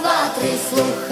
два, три слух.